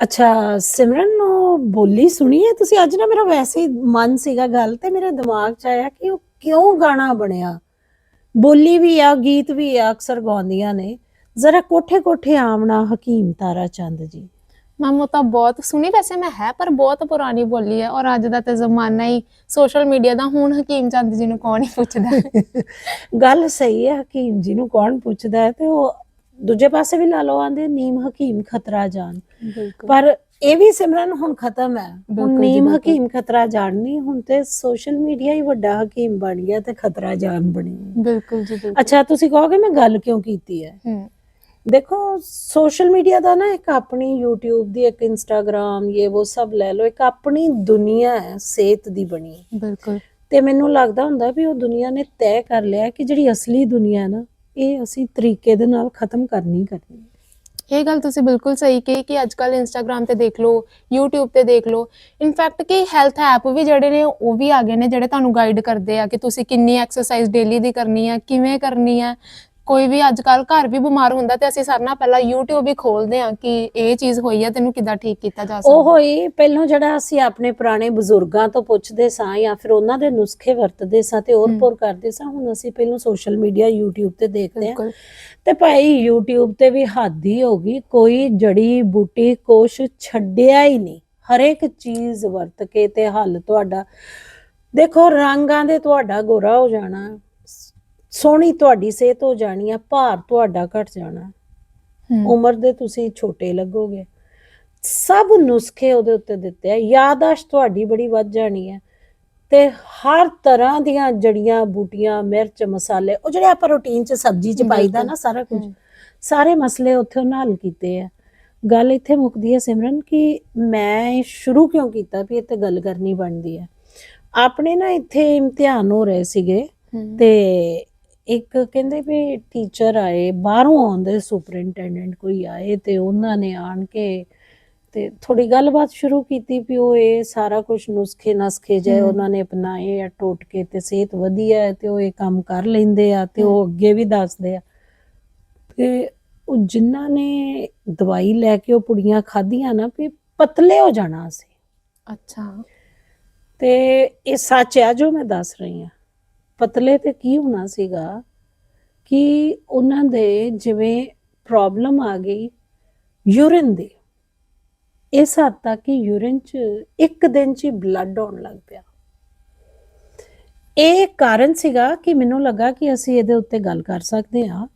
ਅੱਛਾ ਸਿਮਰਨ ਨੂੰ ਬੋਲੀ ਸੁਣੀ ਹੈ? ਤੁਸੀਂ ਅੱਜ ਨਾ ਮੇਰਾ ਵੈਸੇ ਹੀ ਮਨ ਸੀਗਾ ਗੱਲ ਤੇ ਮੇਰੇ ਦਿਮਾਗ 'ਚ ਆਇਆ ਕਿ ਉਹ ਕਿਉਂ ਗਾਣਾ ਬਣਿਆ? ਬੋਲੀ ਵੀ ਆ ਗੀਤ ਵੀ ਆ ਅਕਸਰ ਗਾਉਂਦੀਆਂ ਨੇ। ਜ਼ਰਾ ਕੋਠੇ ਕੋਠੇ ਆਵਣਾ ਹਕੀਮ ਤਾਰਾ ਚੰਦ ਜੀ। ਮੈਮ ਉਹ ਤਾਂ ਬਹੁਤ ਸੁਣੀ। ਵੈਸੇ ਮੈਂ ਹੈ ਪਰ ਬਹੁਤ ਪੁਰਾਣੀ ਬੋਲੀ ਹੈ। ਔਰ ਅੱਜ ਦਾ ਤੇ ਜ਼ਮਾਨਾ ਹੀ ਸੋਸ਼ਲ ਮੀਡੀਆ ਦਾ। ਹੁਣ ਹਕੀਮ ਚੰਦ ਜੀ ਨੂੰ ਕੌਣ ਹੀ ਪੁੱਛਦਾ? ਗੱਲ ਸਹੀ ਹੈ ਹਕੀਮ ਜੀ ਨੂੰ ਕੌਣ ਪੁੱਛਦਾ ਹੈ? ਤੇ ਉਹ ਦੂਜੇ ਪਾਸੇ ਵੀ ਲਾ ਲਓ ਆਂਦੇ ਨੀਮ ਹਕੀਮ ਖਤਰਾ ਜਾਨ। ਬਿਲਕੁਲ। ਪਰ ਇਹ ਵੀ ਸਿਮਰਨ ਹੁਣ ਖਤਮ ਹੈ। ਹੁਣ ਨੀਮ। ਹਕੀਮ ਖਤਰਾ ਨਹੀਂ ਹੁਣ ਤੇ ਸੋਸ਼ਲ ਮੀਡੀਆ ਹੀ ਵੱਡਾ ਹਕੀਮ ਬਣ ਗਿਆ ਤੇ ਖਤਰਾ ਜਾਨ ਬਣੀ। ਬਿਲਕੁਲ ਜੀ ਬਿਲਕੁਲ। ਅੱਛਾ ਤੁਸੀਂ ਕਹੋਗੇ ਮੈਂ ਗੱਲ ਕਿਉਂ ਕੀਤੀ ਹੈ? ਦੇਖੋ ਸੋਸ਼ਲ ਮੀਡੀਆ ਦਾ ਨਾ ਇੱਕ ਆਪਣੀ YouTube ਦੀ ਇੱਕ Instagram ਇਹ ਉਹ ਸਭ ਲੈ ਲਓ ਇੱਕ ਆਪਣੀ ਦੁਨੀਆ ਹੈ ਸਿਹਤ ਦੀ ਬਣੀ ਬਿਲਕੁਲ। ਤੇ ਮੈਨੂੰ ਲੱਗਦਾ ਹੁੰਦਾ ਵੀ ਉਹ ਦੁਨੀਆ ਨੇ ਤੈਅ ਕਰ ਲਿਆ ਕਿ ਜਿਹੜੀ ਅਸਲੀ ਦੁਨੀਆ ਹੈ ਨਾ ਇਹ ਅਸੀਂ ਤਰੀਕੇ ਦੇ ਨਾਲ ਖਤਮ ਕਰਨੀ ਕਰਨੀ ਹੈ। ਇਹ ਗੱਲ ਤੁਸੀਂ ਬਿਲਕੁਲ ਸਹੀ ਕਹੀ ਕਿ ਅੱਜ ਕੱਲ ਇੰਸਟਾਗ੍ਰam ਤੇ ਦੇਖ ਲਓ, YouTube ਤੇ ਦੇਖ ਲਓ। ਇਨਫੈਕਟ ਕਿ ਹੈਲਥ ਐਪ ਵੀ ਜਿਹੜੇ ਨੇ, ਉਹ ਵੀ ਆ ਗਏ ਨੇ ਜਿਹੜੇ ਤੁਹਾਨੂੰ ਗਾਈਡ ਕਰਦੇ ਆ ਕਿ ਤੁਸੀਂ ਕਿੰਨੀ ਐਕਸਰਸਾਈਜ਼ ਡੇਲੀ ਦੀ ਕਰਨੀ ਹੈ ਕਿਵੇਂ ਕਰਨੀ ਹੈ ਕੋਈ ਵੀ ਅੱਜ ਕੱਲ ਘਰ ਵੀ ਬਿਮਾਰ ਹੁੰਦਾ ਤੇ ਅਸੀਂ ਸਾਰਿਆਂ ਨਾਲ ਪਹਿਲਾਂ YouTube ਵੀ ਖੋਲਦੇ ਆ ਕਿ ਇਹ ਚੀਜ਼ ਹੋਈ ਹੈ ਤੈਨੂੰ ਕਿੱਦਾਂ ਠੀਕ ਕੀਤਾ ਜਾ ਉਹ ਸਕਦਾ ਹੋਈ ਪਹਿਲਾਂ ਜਿਹੜਾ ਅਸੀਂ ਆਪਣੇ ਪੁਰਾਣੇ ਬਜ਼ੁਰਗਾਂ ਤੋਂ ਪੁੱਛਦੇ ਸਾਂ ਜਾਂ ਫਿਰ ਉਹਨਾਂ ਦੇ ਨੁਸਖੇ ਵਰਤਦੇ ਸਾਂ ਤੇ ਹੋਰ ਹਮ। ਪੁਰ ਕਰਦੇ ਸਾਂ ਹੁਣ ਅਸੀਂ ਪਹਿਲਾਂ ਸੋਸ਼ਲ ਮੀਡੀਆ YouTube ਤੇ ਦੇਖਦੇ ਹਾਂ। ਬਿਲਕੁਲ। ਤੇ ਭਾਈ YouTube ਤੇ ਵੀ ਹੱਦ ਹੀ ਹੋ ਗਈ ਕੋਈ ਜੜੀ ਬੂਟੀ ਕੁਛ ਛੱਡਿਆ ਹੀ ਨਹੀਂ। ਹਰ ਇੱਕ ਚੀਜ਼ ਵਰਤ ਕੇ ਤੇ ਹੱਲ ਤੁਹਾਡਾ ਦੇਖੋ ਰੰਗਾਂ ਦੇ ਤੁਹਾਡਾ ਗੋਰਾ ਹੋ ਜਾਣਾ। ਸੋਹਣੀ ਤੁਹਾਡੀ ਸਿਹਤ ਹੋ ਜਾਣੀ ਆ ਭਾਰ ਤੁਹਾਡਾ ਘਟ ਜਾਣਾ। ਉਮਰ ਦੇ ਤੁਸੀਂ ਛੋਟੇ ਲੱਗੋਗੇ। ਸਭ ਨੁਸਖੇ ਉਹਦੇ ਉੱਤੇ ਦਿੱਤੇ ਆ ਯਾਦਾਸ਼ਤ ਤੁਹਾਡੀ ਬੜੀ ਵੱਧ ਜਾਣੀ ਹੈ ਤੇ ਹਰ ਤਰ੍ਹਾਂ ਦੀਆਂ ਜੜੀਆਂ ਬੂਟੀਆਂ ਮਿਰਚ ਮਸਾਲੇ ਉਹ ਜਿਹੜੇ ਆਪਾਂ ਰੂਟੀਨ ਚ ਸਬਜ਼ੀ ਚ ਪਾਈਦਾ ਨਾ ਸਾਰਾ ਕੁਝ ਸਾਰੇ ਮਸਲੇ ਉੱਥੇ ਉਹਨਾਂ ਹੱਲ ਕੀਤੇ ਆ। ਗੱਲ ਇੱਥੇ ਮੁੱਕਦੀ ਹੈ ਸਿਮਰਨ ਕਿ ਮੈਂ ਸ਼ੁਰੂ ਕਿਉਂ ਕੀਤਾ ਵੀ ਇੱਥੇ ਗੱਲ ਕਰਨੀ ਬਣਦੀ ਹੈ ਆਪਣੇ ਨਾ ਇੱਥੇ ਇਮਤਿਹਾਨ ਹੋ ਰਹੇ ਸੀਗੇ ਤੇ ਇੱਕ ਕਹਿੰਦੇ ਵੀ ਟੀਚਰ ਆਏ ਬਾਹਰੋਂ ਆਉਂਦੇ ਸੁਪਰਿੰਟੈਂਡੈਂਟ ਕੋਈ ਆਏ ਤੇ ਉਹਨਾਂ ਨੇ ਆਣ ਕੇ ਤੇ ਥੋੜੀ ਗੱਲਬਾਤ ਸ਼ੁਰੂ ਕੀਤੀ ਵੀ ਉਹ ਇਹ ਸਾਰਾ ਕੁਝ ਨੁਸਖੇ ਨਸਖੇ ਜੇ। ਉਹਨਾਂ ਨੇ ਅਪਣਾਏ ਆ ਟੋਟਕੇ ਤੇ ਸਿਹਤ ਵਧੀਆ ਹੈ ਤੇ ਉਹ ਇਹ ਕੰਮ ਕਰ ਲੈਂਦੇ ਆ ਤੇ ਉਹ ਅੱਗੇ ਵੀ ਦੱਸਦੇ ਆ। ਤੇ ਉਹ ਜਿਨ੍ਹਾਂ ਨੇ ਦਵਾਈ ਲੈ ਕੇ ਉਹ ਪੁੜੀਆਂ ਖਾਧੀਆਂ ਨਾ ਵੀ ਪਤਲੇ ਹੋ ਜਾਣਾ ਸੀ। ਅੱਛਾ। ਤੇ ਇਹ ਸੱਚ ਹੈ ਜੋ ਮੈਂ ਦੱਸ ਰਹੀ ਹਾਂ। ਪਤਲੇ ਤੇ ਕੀ ਹੋਣਾ ਸੀਗਾ ਕਿ ਉਹਨਾਂ ਦੇ ਜਿਵੇਂ ਪ੍ਰੋਬਲਮ ਆ ਗਈ ਯੂਰਿਨ ਦੀ। ਇਸ ਹੱਦ ਤੱਕ ਕਿ ਯੂਰਿਨ ਚ ਇੱਕ ਦਿਨ ਚ ਬਲੱਡ ਆਉਣ ਲੱਗ ਪਿਆ। ਇਹ ਕਾਰਨ ਸੀਗਾ ਕਿ ਮੈਨੂੰ ਲੱਗਾ ਕਿ ਅਸੀਂ ਇਹਦੇ ਉੱਤੇ ਗੱਲ ਕਰ ਸਕਦੇ ਹਾਂ।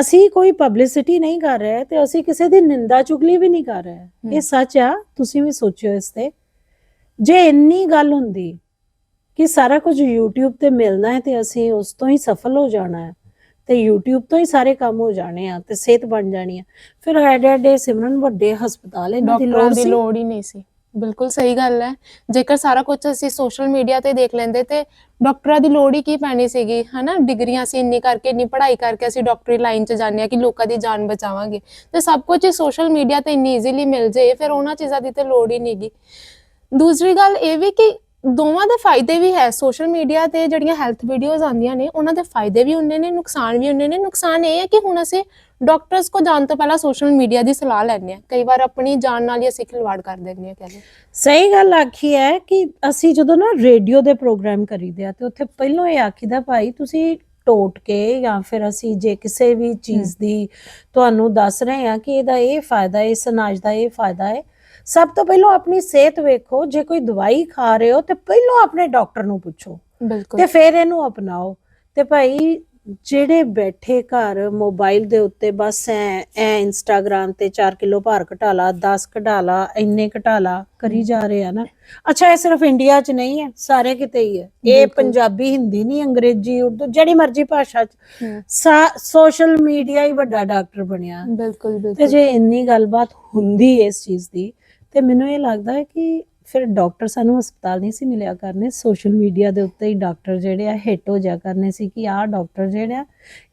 ਅਸੀਂ ਕੋਈ ਪਬਲਿਸਿਟੀ ਨਹੀਂ ਕਰ ਰਹੇ ਤੇ ਅਸੀਂ ਕਿਸੇ ਦੀ ਨਿੰਦਾ ਚੁਗਲੀ ਵੀ ਨਹੀਂ ਕਰ ਰਹੇ। ਇਹ ਸੱਚ ਆ ਤੁਸੀਂ ਵੀ ਸੋਚਿਓ ਇਸ ਤੇ। ਜੇ ਇੰਨੀ ਗੱਲ ਹੁੰਦੀ ਕਿ ਸਾਰਾ ਕੁਝ YouTube ਤੇ ਮਿਲਣਾ ਹੈ ਤੇ ਅਸੀਂ ਉਸ ਤੋਂ ਹੀ ਸਫਲ ਹੋ ਜਾਣਾ ਹੈ। ਤੇ YouTube ਤੋਂ ਹੀ ਸਾਰੇ ਕੰਮ ਹੋ ਜਾਣੇ ਆ ਤੇ ਸਿਹਤ ਬਣ ਜਾਣੀ ਆ। ਫਿਰ ਐਡੇ ਐਡੇ ਸਿਮਰਨ ਵੱਡੇ ਹਸਪਤਾਲ ਇਹਨਾਂ ਦੀ ਲੋੜ ਦੀ ਸੀ। ਲੋੜ ਹੀ ਨਹੀਂ ਸੀ। ਬਿਲਕੁਲ ਸਹੀ ਗੱਲ ਹੈ। ਜੇਕਰ ਸਾਰਾ ਕੁਝ ਅਸੀਂ ਸੋਸ਼ਲ ਮੀਡੀਆ ਤੇ ਦੇਖ ਲੈਂਦੇ ਤੇ ਡਾਕਟਰਾਂ ਦੀ ਲੋੜ ਹੀ ਕੀ ਪੈਣੀ ਸੀਗੀ ਹਨਾ? ਡਿਗਰੀਆਂ ਅਸੀਂ ਇੰਨੀ ਕਰਕੇ ਇੰਨੀ ਪੜ੍ਹਾਈ ਕਰਕੇ ਅਸੀਂ ਡਾਕਟਰੀ ਲਾਈਨ 'ਚ ਜਾਂਦੇ ਆ ਕਿ ਲੋਕਾਂ ਦੀ ਜਾਨ ਬਚਾਵਾਂਗੇ। ਤੇ ਸਭ ਕੁਝ ਸੋਸ਼ਲ ਮੀਡੀਆ ਤੇ ਇੰਨੀ ਈਜ਼ੀਲੀ ਮਿਲ ਜੇ ਫਿਰ ਉਹਨਾਂ ਚੀਜ਼ਾਂ ਦੀ ਤੇ ਲੋੜ ਹੀ ਨਹੀਂਗੀ ਦੂਸਰੀ ਗੱਲ ਇਹ ਵੀ ਕਿ ਦੋਵਾਂ ਦੇ ਫਾਇਦੇ ਵੀ ਹੈ ਸੋਸ਼ਲ ਮੀਡੀਆ ਤੇ ਜਿਹੜੀਆਂ ਹੈਲਥ ਵੀਡੀਓਜ਼ ਆਉਂਦੀਆਂ ਨੇ ਉਹਨਾਂ ਦੇ ਫਾਇਦੇ ਵੀ ਉਨੇ ਨੇ ਨੁਕਸਾਨ ਵੀ ਉਨੇ ਨੇ। ਨੁਕਸਾਨ ਇਹ ਹੈ ਕਿ ਹੁਣ ਅਸੀਂ ਡਾਕਟਰਸ ਕੋ ਜਾਣ ਤੋਂ ਪਹਿਲਾਂ ਸੋਸ਼ਲ ਮੀਡੀਆ ਦੀ ਸਲਾਹ ਲੈਂਦੇ ਆ ਕਈ ਵਾਰ ਆਪਣੀ ਜਾਨ ਨਾਲ ਹੀ ਅਸੀਂ ਖਿਲਵਾੜ ਕਰ ਦਿੰਦੇ ਆ ਕਹਿੰਦੇ ਸਹੀ ਗੱਲ ਆਖੀ ਹੈ ਕਿ ਅਸੀਂ ਜਦੋਂ ਨਾ ਰੇਡੀਓ ਦੇ ਪ੍ਰੋਗਰਾਮ ਕਰੀਦੇ ਆ ਤੇ ਉੱਥੇ ਪਹਿਲਾਂ ਇਹ ਆਖੀਦਾ ਭਾਈ ਤੁਸੀਂ ਟੋਟ ਕੇ ਜਾਂ ਫਿਰ ਅਸੀਂ ਜੇ ਕਿਸੇ ਵੀ ਚੀਜ਼ ਦੀ ਤੁਹਾਨੂੰ ਦੱਸ ਰਹੇ ਆ ਕਿ ਇਹਦਾ ਇਹ ਫਾਇਦਾ ਹੈ ਇਸ ਅਨਾਜ ਦਾ ਇਹ ਫਾਇਦਾ ਹੈ ਸਭ ਤੋਂ ਪਹਿਲਾਂ ਆਪਣੀ ਸਿਹਤ ਵੇਖੋ ਜੇ ਕੋਈ ਦਵਾਈ ਖਾ ਰਹੇ ਹੋ ਤੇ ਪਹਿਲਾਂ ਆਪਣੇ ਡਾਕਟਰ ਨੂੰ ਪੁੱਛੋ ਬਿਲਕੁਲ। ਤੇ ਫਿਰ ਇਹਨੂੰ ਅਪਣਾਓ। ਤੇ ਭਾਈ ਜਿਹੜੇ ਬੈਠੇ ਘਰ ਮੋਬਾਈਲ ਦੇ ਉੱਤੇ ਬਸ ਐ ਐ ਇੰਸਟਾਗ੍ਰam ਤੇ 4 ਕਿਲੋ ਭਾਰ ਘਟਾ ਲਾ 10 ਘਟਾ ਲਾ ਇੰਨੇ ਘਟਾ ਲਾ ਕਰੀ ਜਾ ਰਹੇ ਆ ਨਾ। ਅੱਛਾ ਇਹ ਸਿਰਫ ਇੰਡੀਆ 'ਚ ਨਹੀਂ ਹੈ ਸਾਰੇ ਕਿਤੇ ਹੀ ਹੈ। ਇਹ। ਪੰਜਾਬੀ ਹਿੰਦੀ ਨਹੀਂ ਅੰਗਰੇਜ਼ੀ ਉਰਦੂ ਜਿਹੜੀ ਮਰਜ਼ੀ ਭਾਸ਼ਾ 'ਚ। ਸੋਸ਼ਲ ਮੀਡੀਆ ਹੀ ਵੱਡਾ ਡਾਕਟਰ ਬਣਿਆ। ਬਿਲਕੁਲ ਤੇ ਬਿਲਕੁਲ। ਜੇ ਇੰਨੀ ਗੱਲਬਾਤ ਹੁੰਦੀ ਇਸ ਚੀਜ਼ ਦੀ ਤੇ ਮੈਨੂੰ ਇਹ ਲੱਗਦਾ ਹੈ ਕਿ ਫਿਰ ਡਾਕਟਰ ਸਾਨੂੰ ਹਸਪਤਾਲ ਨਹੀਂ ਸੀ ਮਿਲਿਆ ਕਰਨੇ ਸੋਸ਼ਲ ਮੀਡੀਆ ਦੇ ਉੱਤੇ ਹੀ ਡਾਕਟਰ ਜਿਹੜੇ ਆ ਹਿੱਟ ਹੋ ਜਾ ਕਰਨੇ ਸੀ ਕਿ ਆਹ ਡਾਕਟਰ ਜਿਹੜੇ ਆ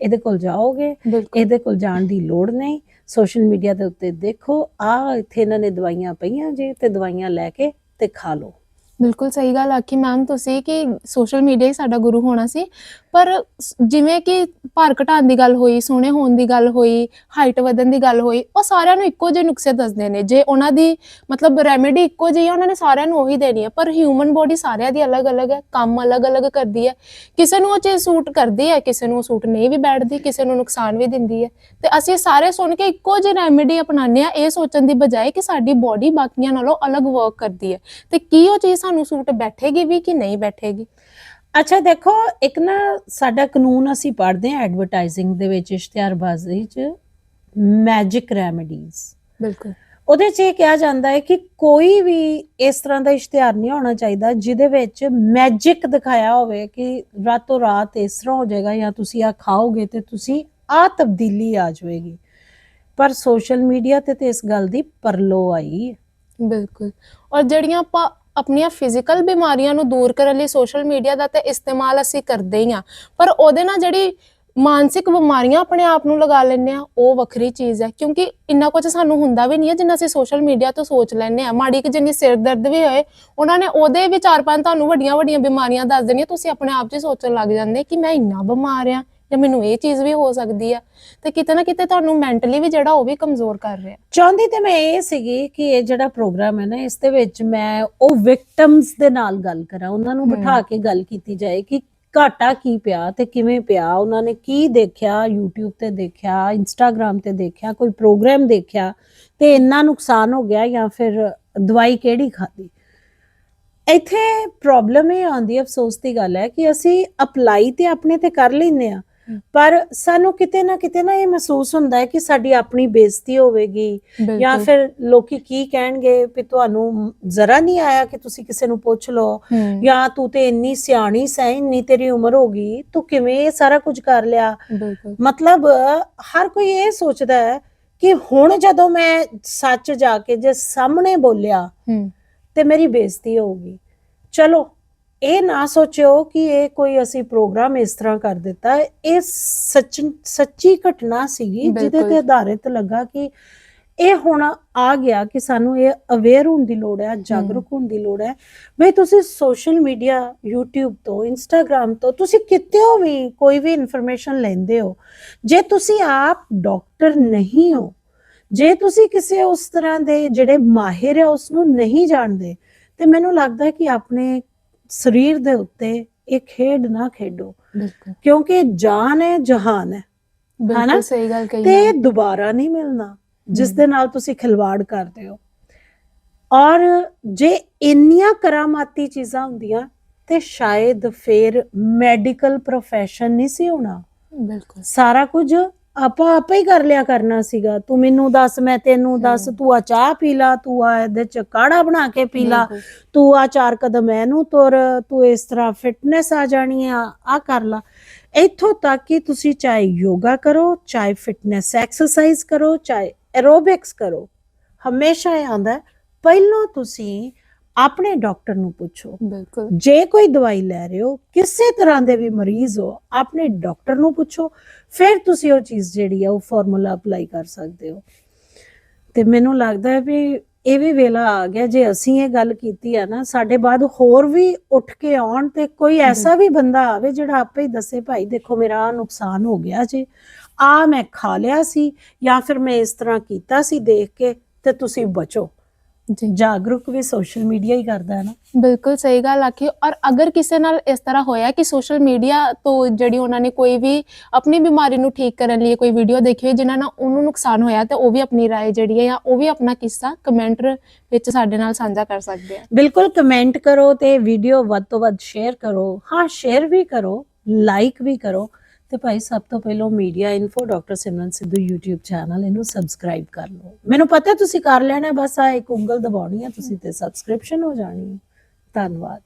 ਇਹਦੇ ਕੋਲ ਜਾਓਗੇ ਇਹਦੇ ਕੋਲ ਜਾਣ ਦੀ ਲੋੜ ਨਹੀਂ ਸੋਸ਼ਲ ਮੀਡੀਆ ਦੇ ਉੱਤੇ ਦੇਖੋ ਆਹ ਇੱਥੇ ਇਹਨਾਂ ਨੇ ਦਵਾਈਆਂ ਪਈਆਂ ਜੇ ਤੇ ਦਵਾਈਆਂ ਲੈ ਕੇ ਤੇ ਖਾ ਲਓ। ਬਿਲਕੁਲ ਸਹੀ ਗੱਲ ਆਖੀ ਮੈਮ ਤੁਸੀਂ ਕਿ ਸੋਸ਼ਲ ਮੀਡੀਆ ਹੀ ਸਾਡਾ ਗੁਰੂ ਹੋਣਾ ਸੀ। ਪਰ ਸ- ਜਿਵੇਂ ਕਿ ਭਾਰ ਘਟਾਉਣ ਦੀ ਗੱਲ ਹੋਈ, ਸੋਹਣੇ ਹੋਣ ਦੀ ਗੱਲ ਹੋਈ ਹਾਈਟ ਵਧਣ ਦੀ ਗੱਲ ਹੋਈ, ਉਹ ਸਾਰਿਆਂ ਨੂੰ ਇੱਕੋ ਜਿਹੇ ਨੁਕਸੇ ਦੱਸਦੇ ਨੇ। ਜੇ ਉਹਨਾਂ ਦੀ ਮਤਲਬ ਰੈਮੇਡੀ ਇੱਕੋ ਜਿਹੀ ਹੈ ਉਹਨਾਂ ਨੇ ਸਾਰਿਆਂ ਨੂੰ ਉਹੀ ਦੇਣੀ ਹੈ ਪਰ ਹਿਊਮਨ ਬੋਡੀ ਸਾਰਿਆਂ ਦੀ ਅਲੱਗ-ਅਲੱਗ ਹੈ, ਕੰਮ ਅਲੱਗ-ਅਲੱਗ ਕਰਦੀ ਹੈ। ਕਿਸੇ ਨੂੰ ਉਹ ਚੀਜ਼ ਸੂਟ ਕਰਦੀ ਹੈ, ਕਿਸੇ ਨੂੰ ਉਹ ਸੂਟ ਨਹੀਂ ਵੀ ਬੈਠਦੀ, ਕਿਸੇ ਨੂੰ ਨੁਕਸਾਨ ਵੀ ਦਿੰਦੀ ਹੈ। ਤੇ ਅਸੀਂ ਸਾਰੇ ਸੁਣ ਕੇ ਇੱਕੋ ਜਿਹੀ ਰੈਮੇਡੀ ਅਪਣਾਉਂਦੇ ਆ ਇਹ ਸੋਚਣ ਦੀ ਬਜਾਏ ਕਿ ਸਾਡੀ ਬੋਡੀ ਬਾਕੀਆਂ ਨਾਲੋਂ ਅਲੱਗ ਵਰਕ ਕਰਦੀ ਹੈ। ਤੇ ਕੀ ਉਹ ਚੀਜ਼ ਸਾਨੂੰ ਸੂਟ ਬੈਠੇਗੀ ਵੀ ਕਿ ਨਹੀਂ ਬੈਠੇਗੀ? ਅੱਛਾ ਦੇਖੋ ਇੱਕ ਨਾ ਸਾਡਾ ਕਾਨੂੰਨ ਅਸੀਂ ਪੜ੍ਹਦੇ ਹਾਂ ਐਡਵਰਟਾਈਜ਼ਿੰਗ ਦੇ ਵਿੱਚ ਇਸ਼ਤਿਹਾਰਬਾਜ਼ੀ 'ਚ ਮੈਜਿਕ ਰੈਮੇਡੀਜ਼ ਬਿਲਕੁਲ। ਉਹਦੇ 'ਚ ਇਹ ਕਿਹਾ ਜਾਂਦਾ ਹੈ ਕਿ ਕੋਈ ਵੀ ਇਸ ਤਰ੍ਹਾਂ ਦਾ ਇਸ਼ਤਿਹਾਰ ਨਹੀਂ ਹੋਣਾ ਚਾਹੀਦਾ ਜਿਹਦੇ ਵਿੱਚ ਮੈਜਿਕ ਦਿਖਾਇਆ ਹੋਵੇ ਕਿ ਰਾਤੋਂ ਰਾਤ ਇਸ ਤਰ੍ਹਾਂ ਹੋ ਜਾਏਗਾ ਜਾਂ ਤੁਸੀਂ ਆ ਖਾਓਗੇ ਤੇ ਤੁਸੀਂ ਆ ਤਬਦੀਲੀ ਆ ਜਾਵੇਗੀ। ਪਰ ਸੋਸ਼ਲ ਮੀਡੀਆ ਤੇ ਤੇ ਇਸ ਗੱਲ ਦੀ ਪਰਲੋ ਆਈ ਹੈ। ਬਿਲਕੁਲ। ਔਰ ਜਿਹੜੀਆਂ ਆਪਾਂ ਆਪਣੀਆਂ ਫਿਜ਼ੀਕਲ ਬਿਮਾਰੀਆਂ ਨੂੰ ਦੂਰ ਕਰਨ ਲਈ ਸੋਸ਼ਲ ਮੀਡੀਆ ਦਾ ਤਾਂ ਇਸਤੇਮਾਲ ਅਸੀਂ ਕਰਦੇ ਹੀ ਆ ਪਰ ਉਹਦੇ ਨਾਲ ਜਿਹੜੀ ਮਾਨਸਿਕ ਬਿਮਾਰੀਆਂ ਆਪਣੇ ਆਪ ਨੂੰ ਲਗਾ ਲੈਂਦੇ ਆ ਉਹ ਵੱਖਰੀ ਚੀਜ਼ ਹੈ। ਕਿਉਂਕਿ ਇੰਨਾ ਕੁਝ ਸਾਨੂੰ ਹੁੰਦਾ ਵੀ ਨਹੀਂ ਹੈ ਜਿੰਨਾ ਅਸੀਂ ਸੋਸ਼ਲ ਮੀਡੀਆ ਤੋਂ ਸੋਚ ਲੈਂਦੇ ਆ ਮਾੜੀ ਕਿ ਜਿੰਨੀ ਸਿਰ ਦਰਦ ਵੀ ਹੋਏ, ਉਹਨਾਂ ਨੇ ਉਹਦੇ ਵਿਚਾਰ ਪੰਜ ਤੁਹਾਨੂੰ ਵੱਡੀਆਂ ਵੱਡੀਆਂ ਬਿਮਾਰੀਆਂ ਦੱਸ ਦੇਣੀਆਂ, ਤੁਸੀਂ ਆਪਣੇ ਆਪ 'ਚ ਸੋਚਣ ਲੱਗ ਜਾਂਦੇ ਕਿ ਮੈਂ ਇੰਨਾ ਬਿਮਾਰ ਆ ਜਾਂ ਮੈਨੂੰ ਇਹ ਚੀਜ਼ ਵੀ ਹੋ ਸਕਦੀ ਆ ਤੇ ਕਿਤੇ ਨਾ ਕਿਤੇ ਤੁਹਾਨੂੰ ਮੈਂਟਲੀ ਵੀ ਜਿਹੜਾ ਉਹ ਵੀ ਕਮਜ਼ੋਰ ਕਰ ਰਿਹਾ ਚਾਹੁੰਦੀ ਤੇ ਮੈਂ ਇਹ ਸੀਗੀ ਕਿ ਇਹ ਜਿਹੜਾ ਪ੍ਰੋਗਰਾਮ ਹੈ ਨਾ ਇਸ ਦੇ ਵਿੱਚ ਮੈਂ ਉਹ ਵਿਕਟਮਸ ਦੇ ਨਾਲ ਗੱਲ ਕਰਾਂ ਉਹਨਾਂ ਨੂੰ। ਬਿਠਾ ਕੇ ਗੱਲ ਕੀਤੀ ਜਾਏ ਕਿ ਘਾਟਾ ਕੀ ਪਿਆ ਤੇ ਕਿਵੇਂ ਪਿਆ ਉਹਨਾਂ ਨੇ ਕੀ ਦੇਖਿਆ YouTube ਤੇ ਦੇਖਿਆ Instagram ਤੇ ਦੇਖਿਆ ਕੋਈ ਪ੍ਰੋਗਰਾਮ ਦੇਖਿਆ ਤੇ ਇੰਨਾ ਨੁਕਸਾਨ ਹੋ ਗਿਆ ਜਾਂ ਫਿਰ ਦਵਾਈ ਕਿਹੜੀ ਖਾਧੀ ਇੱਥੇ ਪ੍ਰੋਬਲਮ ਇਹ ਆਉਂਦੀ ਅਫਸੋਸ ਦੀ ਗੱਲ ਹੈ ਕਿ ਅਸੀਂ ਅਪਲਾਈ ਤੇ ਆਪਣੇ ਤੇ ਕਰ ਲੈਂਦੇ ਆ। ਪਰ ਸਾਨੂੰ ਕਿਤੇ ਨਾ ਕਿਤੇ ਨਾ ਇਹ ਮਹਿਸੂਸ ਹੁੰਦਾ ਹੈ ਕਿ ਸਾਡੀ ਆਪਣੀ ਬੇਇੱਜ਼ਤੀ ਹੋਵੇਗੀ। ਜਾਂ ਫਿਰ ਲੋਕੀ ਕੀ ਕਹਿਣਗੇ ਵੀ ਤੁਹਾਨੂੰ ਜ਼ਰਾ ਨਹੀਂ ਆਇਆ ਕਿ ਤੁਸੀਂ ਕਿਸੇ ਨੂੰ ਪੁੱਛ ਲਓ। ਜਾਂ ਤੂੰ ਤੇ ਇੰਨੀ ਸਿਆਣੀ ਸੈਂ ਇੰਨੀ ਤੇਰੀ ਉਮਰ ਹੋ ਗਈ ਤੂੰ ਕਿਵੇਂ ਇਹ ਸਾਰਾ ਕੁਝ ਕਰ ਲਿਆ? ਮਤਲਬ ਹਰ ਕੋਈ ਇਹ ਸੋਚਦਾ ਹੈ ਕਿ ਹੁਣ ਜਦੋਂ ਮੈਂ ਸੱਚ ਜਾ ਕੇ ਜੇ ਸਾਹਮਣੇ ਬੋਲਿਆ ਤੇ ਮੇਰੀ ਬੇਇੱਜ਼ਤੀ ਹੋਊਗੀ। ਚਲੋ ਇਹ ਨਾ ਸੋਚਿਓ ਕਿ ਇਹ ਕੋਈ ਅਸੀਂ ਪ੍ਰੋਗਰਾਮ ਇਸ ਤਰ੍ਹਾਂ ਕਰ ਦਿੱਤਾ। ਇਹ ਸੱਚ ਸੱਚੀ ਘਟਨਾ ਸੀਗੀ ਜਿਹਦੇ। ਤੇ ਆਧਾਰਿਤ ਲੱਗਾ ਕਿ ਇਹ ਹੁਣ ਆ ਗਿਆ ਕਿ ਸਾਨੂੰ ਇਹ ਅਵੇਅਰ ਹੋਣ ਦੀ ਲੋੜ ਹੈ ਜਾਗਰੂਕ ਹੋਣ ਦੀ ਲੋੜ ਹੈ। ਬਈ ਤੁਸੀਂ ਸੋਸ਼ਲ ਮੀਡੀਆ YouTube ਤੋਂ Instagram ਤੋਂ ਤੁਸੀਂ ਕਿਤੇ ਵੀ ਕੋਈ ਵੀ ਇਨਫੋਰਮੇਸ਼ਨ ਲੈਂਦੇ ਹੋ ਜੇ ਤੁਸੀਂ ਆਪ ਡਾਕਟਰ ਨਹੀਂ ਹੋ ਜੇ ਤੁਸੀਂ ਕਿਸੇ ਉਸ ਤਰ੍ਹਾਂ ਦੇ ਜਿਹੜੇ ਮਾਹਿਰ ਹੈ ਉਸ ਨੂੰ ਨਹੀਂ ਜਾਣਦੇ ਤੇ ਮੈਨੂੰ ਲੱਗਦਾ ਹੈ ਕਿ ਆਪਣੇ ਸਰੀਰ ਦੇ ਉੱਤੇ ਇਹ ਖੇਡ ਨਾ ਖੇਡੋ। ਬਿਲਕੁਲ। ਕਿਉਂਕਿ ਜਾਨ ਹੈ ਜਹਾਨ ਹੈ? ਬਿਲਕੁਲ ਸਹੀ ਗੱਲ ਕਹੀ ਤੇ ਦੁਬਾਰਾ ਨਹੀਂ ਮਿਲਣਾ ਜਿਸ। ਦੇ ਨਾਲ ਤੁਸੀਂ ਖਿਲਵਾੜ ਕਰਦੇ ਹੋ। ਔਰ ਜੇ ਇੰਨੀਆਂ ਕਰਾਮਾਤੀ ਚੀਜ਼ਾਂ ਹੁੰਦੀਆਂ ਤੇ ਸ਼ਾਇਦ ਫਿਰ ਮੈਡੀਕਲ profession ਨਹੀਂ ਸੀ ਹੋਣਾ। ਬਿਲਕੁਲ। ਸਾਰਾ ਕੁਝ ਆਪਾਂ ਆਪੇ ਹੀ ਕਰ ਲਿਆ ਕਰਨਾ ਸੀਗਾ। ਤੂੰ ਮੈਨੂੰ ਦੱਸ ਮੈਂ ਤੈਨੂੰ ਦੱਸ। ਤੂੰ ਆ ਚਾਹ ਪੀ ਲਾ ਤੂੰ ਆ ਇਹਦੇ ਚ ਕਾੜਾ ਬਣਾ ਕੇ ਪੀ ਲਾ। ਤੂੰ ਆ ਚਾਰ ਕਦਮ ਇਹਨੂੰ ਤੁਰ ਤੂੰ ਇਸ ਤਰ੍ਹਾਂ ਫਿਟਨੈਸ ਆ ਜਾਣੀ ਆ ਆ ਕਰ ਲਾ। ਇੱਥੋਂ ਤੱਕ ਕਿ ਤੁਸੀਂ ਚਾਹੇ ਯੋਗਾ ਕਰੋ ਚਾਹੇ ਫਿਟਨੈਸ ਐਕਸਰਸਾਈਜ਼ ਕਰੋ ਚਾਹੇ ਐਰੋਬਿਕਸ ਕਰੋ ਹਮੇਸ਼ਾ ਇਹ ਆਉਂਦਾ ਹੈ, ਪਹਿਲਾਂ ਤੁਸੀਂ ਆਪਣੇ ਡਾਕਟਰ ਨੂੰ ਪੁੱਛੋ। ਬਿਲਕੁਲ। ਜੇ ਕੋਈ ਦਵਾਈ ਲੈ ਰਹੇ ਹੋ ਕਿਸੇ ਤਰ੍ਹਾਂ ਦੇ ਵੀ ਮਰੀਜ਼ ਹੋ ਆਪਣੇ ਡਾਕਟਰ ਨੂੰ ਪੁੱਛੋ ਫਿਰ ਤੁਸੀਂ ਉਹ ਚੀਜ਼ ਜਿਹੜੀ ਆ ਉਹ ਫਾਰਮੂਲਾ ਅਪਲਾਈ ਕਰ ਸਕਦੇ ਹੋ। ਤੇ ਮੈਨੂੰ ਲੱਗਦਾ ਹੈ ਵੀ ਇਹ ਵੀ ਵੇਲਾ ਆ ਗਿਆ ਜੇ ਅਸੀਂ ਇਹ ਗੱਲ ਕੀਤੀ ਆ ਨਾ ਸਾਡੇ ਬਾਅਦ ਹੋਰ ਵੀ ਉੱਠ ਕੇ ਆਉਣ ਤੇ ਕੋਈ ਐਸਾ ਵੀ ਬੰਦਾ ਆਵੇ ਜਿਹੜਾ ਆਪੇ ਹੀ ਦੱਸੇ ਭਾਈ ਦੇਖੋ ਮੇਰਾ ਆਹ ਨੁਕਸਾਨ ਹੋ ਗਿਆ ਜੀ। ਆ ਮੈਂ ਖਾ ਲਿਆ ਸੀ ਜਾਂ ਫਿਰ ਮੈਂ ਇਸ ਤਰ੍ਹਾਂ ਕੀਤਾ ਸੀ ਦੇਖ ਕੇ ਤੇ ਤੁਸੀਂ ਬਚੋ। ਜੀ ਜਾਗਰੂਕ ਵੀ ਸੋਸ਼ਲ ਮੀਡੀਆ ਹੀ ਕਰਦਾ ਹੈ ਨਾ ਬਿਲਕੁਲ ਸਹੀ ਗੱਲ ਆਖੀ ਔਰ ਅਗਰ ਕਿਸੇ ਨਾਲ ਇਸ ਤਰ੍ਹਾਂ ਹੋਇਆ ਕਿ ਸੋਸ਼ਲ ਮੀਡੀਆ ਤੋਂ ਜਿਹੜੀ ਉਹਨਾਂ ਨੇ ਕੋਈ ਵੀ ਆਪਣੀ ਬਿਮਾਰੀ ਨੂੰ ਠੀਕ ਕਰਨ ਲਈ ਕੋਈ ਵੀਡੀਓ ਦੇਖੀ ਹੋਈ ਜਿਨ੍ਹਾਂ ਨਾਲ ਉਹਨੂੰ ਨੁਕਸਾਨ ਹੋਇਆ ਤੇ ਉਹ ਵੀ ਆਪਣੀ رائے ਜਿਹੜੀ ਹੈ ਜਾਂ ਉਹ ਵੀ ਆਪਣਾ ਕਿੱਸਾ ਕਮੈਂਟ ਵਿੱਚ ਸਾਡੇ ਨਾਲ ਸਾਂਝਾ ਕਰ ਸਕਦੇ ਆ ਬਿਲਕੁਲ ਕਮੈਂਟ ਕਰੋ ਤੇ ਵੀਡੀਓ ਵੱਧ ਤੋਂ ਵੱਧ ਸ਼ੇਅਰ ਕਰੋ ਹਾਂ ਸ਼ੇਅਰ ਵੀ ਕਰੋ ਲਾਈਕ ਵੀ ਕਰੋ ਤੇ ਭਾਈ ਸਭ ਤੋਂ ਪਹਿਲਾਂ media info doctor Simran Sidhu YouTube channel ਇਹਨੂੰ ਸਬਸਕ੍ਰਾਈਬ ਕਰ ਲਓ। ਮੈਨੂੰ ਪਤਾ ਤੁਸੀਂ ਕਰ ਲੈਣਾ, ਬਸ ਆ ਇੱਕ ਉਂਗਲ ਦਬਾਉਣੀ ਹੈ ਤੁਸੀਂ ਤੇ ਸਬਸਕ੍ਰਿਪਸ਼ਨ ਹੋ ਜਾਣੀ ਹੈ ਧੰਨਵਾਦ।